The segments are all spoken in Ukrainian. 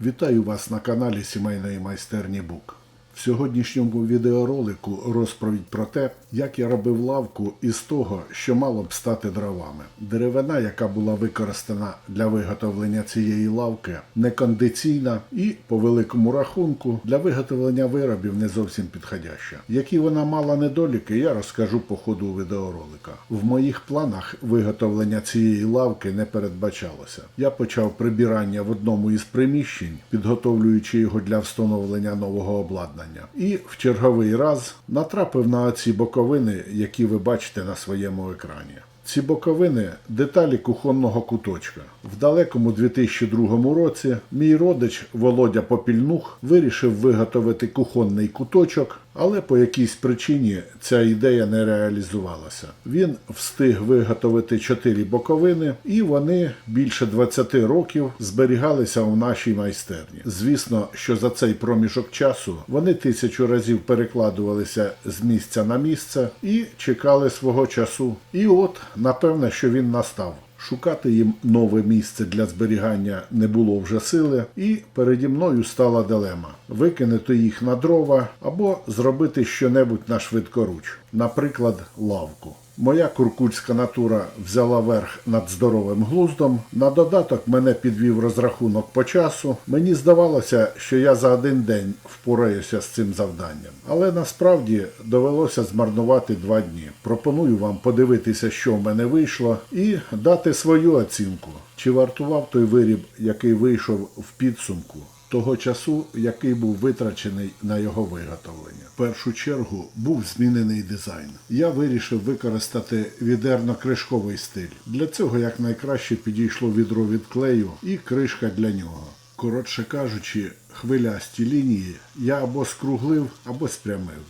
Вітаю вас на каналі Сімейної майстерні Бук. В сьогоднішньому відеоролику розповідь про те, як я робив лавку із того, що мало б стати дровами. Деревина, яка була використана для виготовлення цієї лавки, некондиційна і, по великому рахунку, для виготовлення виробів не зовсім підходяща. Які вона мала недоліки, я розкажу по ходу відеоролика. В моїх планах виготовлення цієї лавки не передбачалося. Я почав прибирання в одному із приміщень, підготовлюючи його для встановлення нового обладнання. І в черговий раз натрапив на оці боковини, які ви бачите на своєму екрані. Ці боковини деталі кухонного куточка. В далекому 2002 році мій родич Володя Попільнух вирішив виготовити кухонний куточок, але по якійсь причині ця ідея не реалізувалася. Він встиг виготовити чотири боковини, і вони більше 20 років зберігалися у нашій майстерні. Звісно, що за цей проміжок часу вони тисячу разів перекладувалися з місця на місце і чекали свого часу. І от, напевне, що він настав. Шукати їм нове місце для зберігання не було вже сили, і переді мною стала дилема: викинути їх на дрова або зробити щонебудь на швидкоруч, наприклад, лавку. Моя куркульська натура взяла верх над здоровим глуздом. На додаток мене підвів розрахунок по часу. Мені здавалося, що я за один день впораюся з цим завданням. Але насправді довелося змарнувати два дні. Пропоную вам подивитися, що в мене вийшло, і дати свою оцінку, чи вартував той виріб, який вийшов в підсумку того часу, який був витрачений на його виготовлення. В першу чергу був змінений дизайн. Я вирішив використати відерно-кришковий стиль. Для цього якнайкраще підійшло відро від клею і кришка для нього. Коротше кажучи, хвилясті лінії я або скруглив, або спрямив.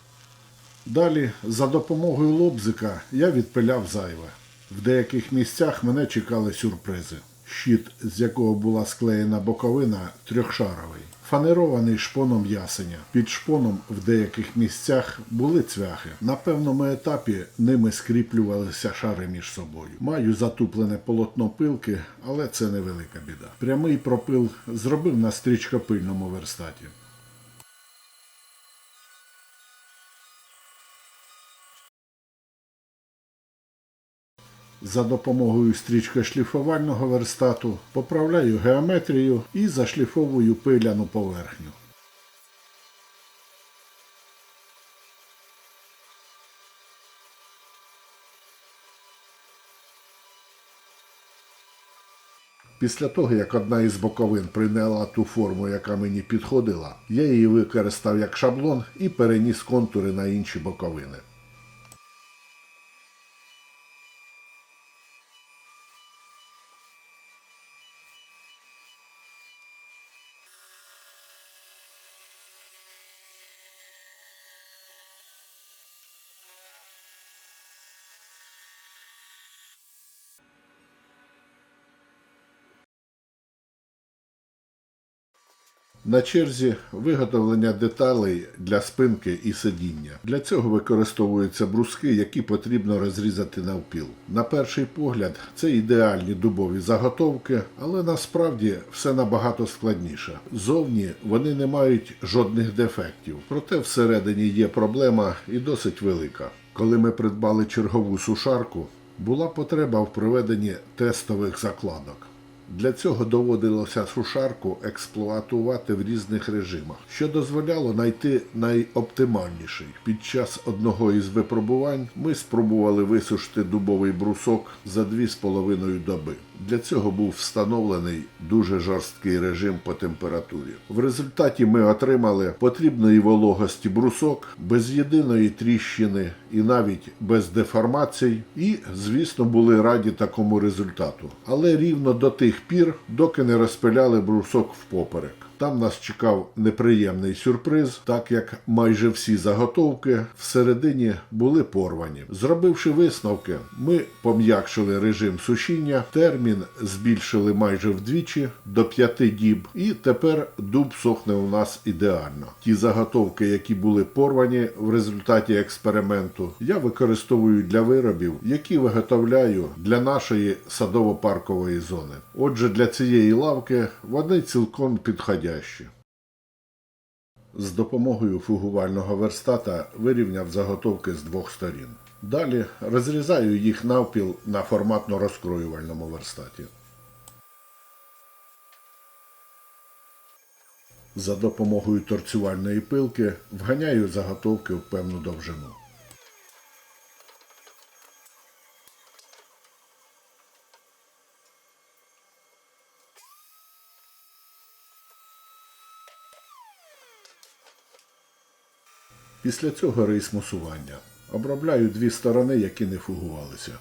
Далі, за допомогою лобзика, я відпиляв зайве. В деяких місцях мене чекали сюрпризи. Щит, з якого була склеєна боковина, трьохшаровий, фанерований шпоном ясеня. Під шпоном в деяких місцях були цвяхи. На певному етапі ними скріплювалися шари між собою. Маю затуплене полотно пилки, але це невелика біда. Прямий пропил зробив на стрічкопильному верстаті. За допомогою стрічкошліфувального верстату поправляю геометрію і зашліфовую пиляну поверхню. Після того, як одна із боковин прийняла ту форму, яка мені підходила, я її використав як шаблон і переніс контури на інші боковини. На черзі виготовлення деталей для спинки і сидіння. Для цього використовуються бруски, які потрібно розрізати навпіл. На перший погляд, це ідеальні дубові заготовки, але насправді все набагато складніше. Зовні вони не мають жодних дефектів, проте всередині є проблема і досить велика. Коли ми придбали чергову сушарку, була потреба в проведенні тестових закладок. Для цього доводилося сушарку експлуатувати в різних режимах, що дозволяло знайти найоптимальніший. Під час одного із випробувань ми спробували висушити дубовий брусок за 2,5 доби. Для цього був встановлений дуже жорсткий режим по температурі. В результаті ми отримали потрібної вологості брусок без єдиної тріщини і навіть без деформацій. І, звісно, були раді такому результату. Але рівно до тих пір, доки не розпиляли брусок впоперек. Там нас чекав неприємний сюрприз, так як майже всі заготовки всередині були порвані. Зробивши висновки, ми пом'якшили режим сушіння, термін збільшили майже вдвічі до 5 діб, і тепер дуб сохне у нас ідеально. Ті заготовки, які були порвані в результаті експерименту, я використовую для виробів, які виготовляю для нашої садово-паркової зони. Отже, для цієї лавки вони цілком підходять. Підходящі. З допомогою фугувального верстата вирівняв заготовки з двох сторін. Далі розрізаю їх навпіл на форматно-розкроювальному верстаті. За допомогою торцювальної пилки вганяю заготовки в певну довжину. Після цього рейс мусування. Обробляю дві сторони, які не фугувалися.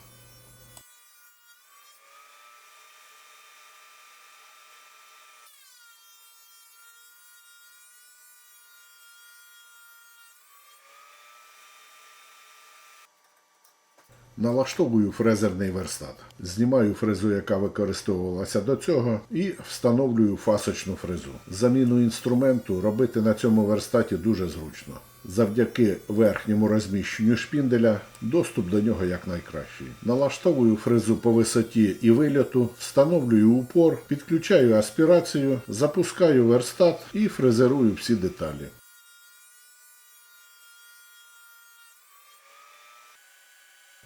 Налаштовую фрезерний верстат. Знімаю фрезу, яка використовувалася до цього, і встановлюю фасочну фрезу. Заміну інструменту робити на цьому верстаті дуже зручно. Завдяки верхньому розміщенню шпінделя доступ до нього якнайкращий. Налаштовую фрезу по висоті і вильоту, встановлюю упор, підключаю аспірацію, запускаю верстат і фрезерую всі деталі.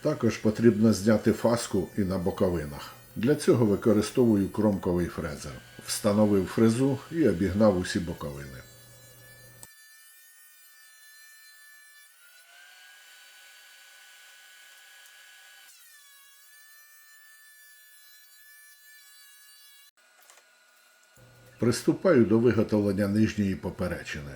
Також потрібно зняти фаску і на боковинах. Для цього використовую кромковий фрезер. Встановив фрезу і обігнав усі боковини. Приступаю до виготовлення нижньої поперечини.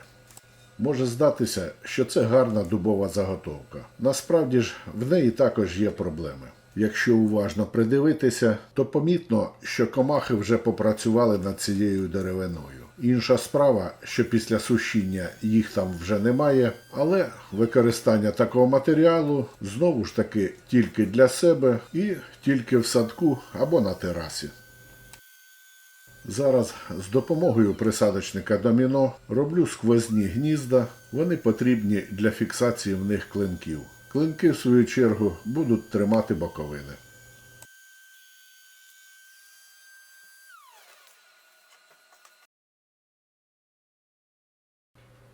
Може здатися, що це гарна дубова заготовка. Насправді ж в неї також є проблеми. Якщо уважно придивитися, то помітно, що комахи вже попрацювали над цією деревиною. Інша справа, що після сушіння їх там вже немає, але використання такого матеріалу знову ж таки тільки для себе і тільки в садку або на терасі. Зараз з допомогою присадочника доміно роблю сквозні гнізда. Вони потрібні для фіксації в них клинків. Клинки, в свою чергу, будуть тримати боковини.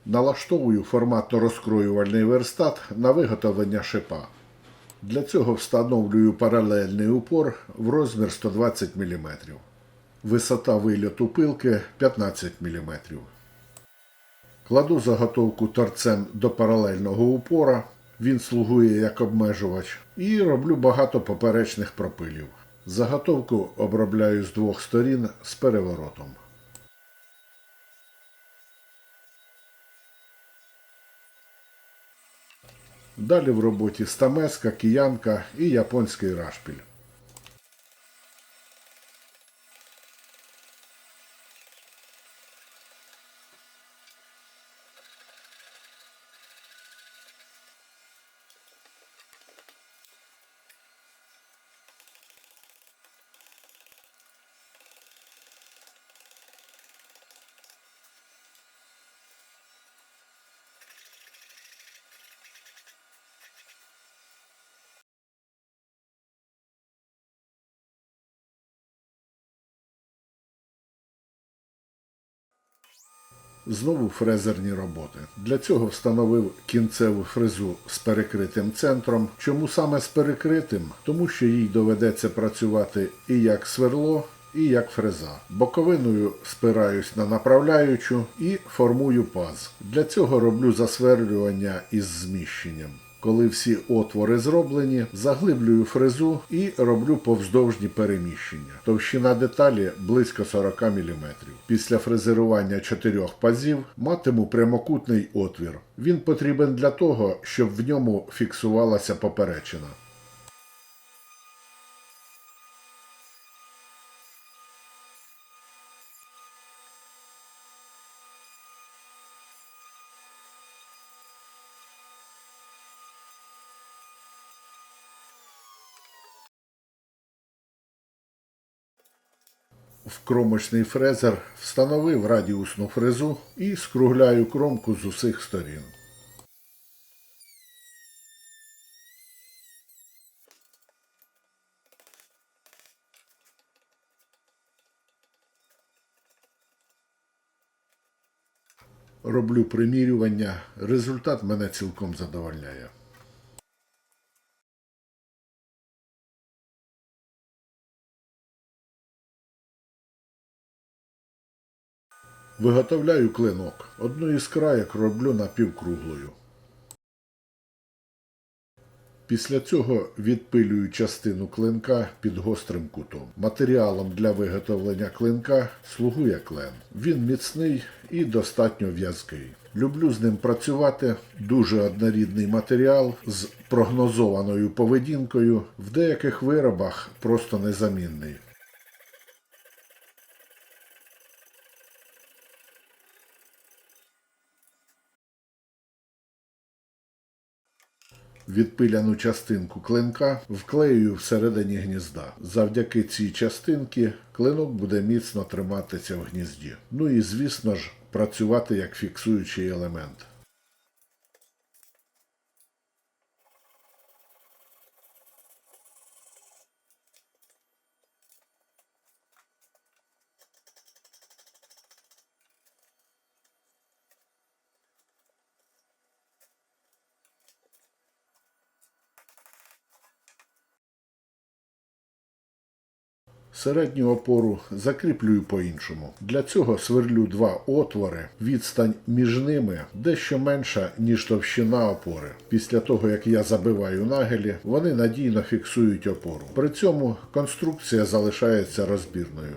Налаштовую форматно-розкроювальний верстат на виготовлення шипа. Для цього встановлюю паралельний упор в розмір 120 мм. Висота вильоту пилки 15 мм. Кладу заготовку торцем до паралельного упора. Він слугує як обмежувач. І роблю багато поперечних пропилів. Заготовку обробляю з двох сторін з переворотом. Далі в роботі стамеска, киянка і японський рашпіль. Знову фрезерні роботи. Для цього встановив кінцеву фрезу з перекритим центром. Чому саме з перекритим? Тому що їй доведеться працювати і як сверло, і як фреза. Боковиною спираюсь на направляючу і формую паз. Для цього роблю засверлювання із зміщенням. Коли всі отвори зроблені, заглиблюю фрезу і роблю повздовжні переміщення. Товщина деталі близько 40 мм. Після фрезерування чотирьох пазів матиму прямокутний отвір. Він потрібен для того, щоб в ньому фіксувалася поперечина. Кромочний фрезер встановив радіусну фрезу і скругляю кромку з усіх сторін. роблю примірювання. Результат мене цілком задовольняє. Виготовляю клинок. Одну із краєк роблю напівкруглою. Після цього відпилюю частину клинка під гострим кутом. Матеріалом для виготовлення клинка слугує клен. Він міцний і достатньо в'язкий. Люблю з ним працювати. Дуже однорідний матеріал з прогнозованою поведінкою. В деяких виробах просто незамінний. Відпиляну частинку клинка вклеюю всередині гнізда. Завдяки цій частинці клинок буде міцно триматися в гнізді. Ну і звісно ж працювати як фіксуючий елемент. Середню опору закріплюю по-іншому. Для цього сверлю два отвори, відстань між ними дещо менша, ніж товщина опори. Після того, як я забиваю нагелі, вони надійно фіксують опору. При цьому конструкція залишається розбірною.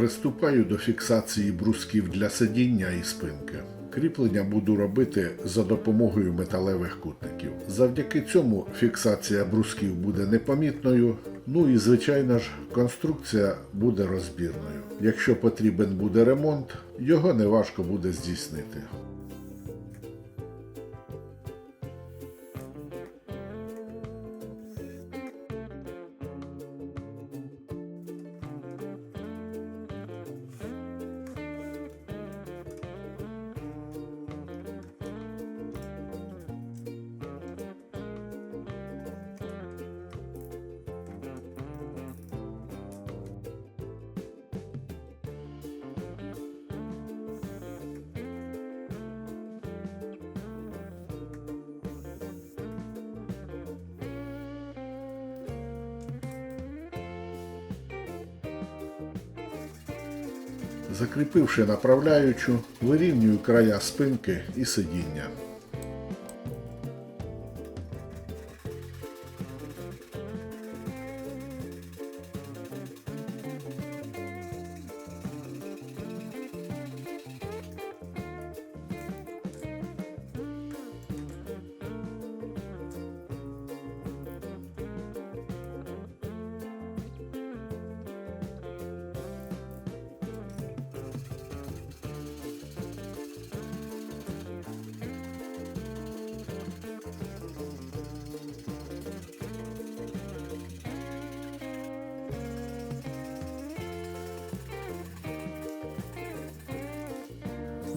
Приступаю до фіксації брусків для сидіння і спинки. Кріплення буду робити за допомогою металевих кутників. Завдяки цьому фіксація брусків буде непомітною. Ну і звичайно ж, конструкція буде розбірною. Якщо потрібен буде ремонт, його неважко буде здійснити. Закріпивши направляючу, вирівнюю края спинки і сидіння.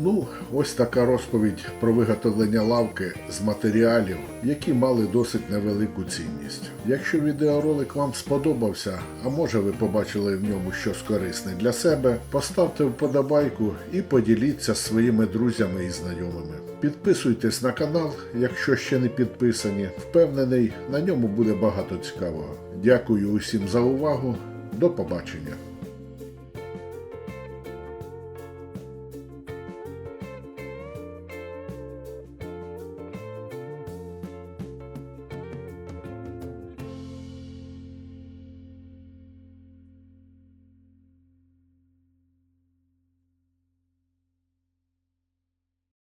Ну, ось така розповідь про виготовлення лавки з матеріалів, які мали досить невелику цінність. Якщо відеоролик вам сподобався, а може ви побачили в ньому щось корисне для себе, поставте вподобайку і поділіться з своїми друзями і знайомими. Підписуйтесь на канал, якщо ще не підписані. Впевнений, на ньому буде багато цікавого. Дякую усім за увагу. До побачення.